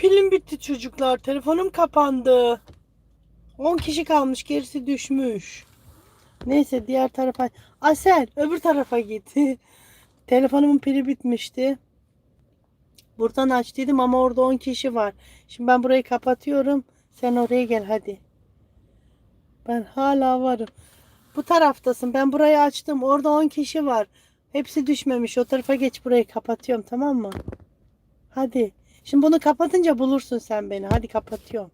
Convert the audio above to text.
Pilim bitti çocuklar. Telefonum kapandı. 10 kişi kalmış. Gerisi düşmüş. Neyse diğer tarafa. Asel öbür tarafa git. Telefonumun pili bitmişti. Buradan açtıydım ama orada 10 kişi var. Şimdi ben burayı kapatıyorum. Sen oraya gel hadi. Ben hala varım. Bu taraftasın. Ben burayı açtım. Orada 10 kişi var. Hepsi düşmemiş. O tarafa geç burayı kapatıyorum tamam mı? Hadi. Şimdi bunu kapatınca bulursun sen beni. Hadi kapatıyorum.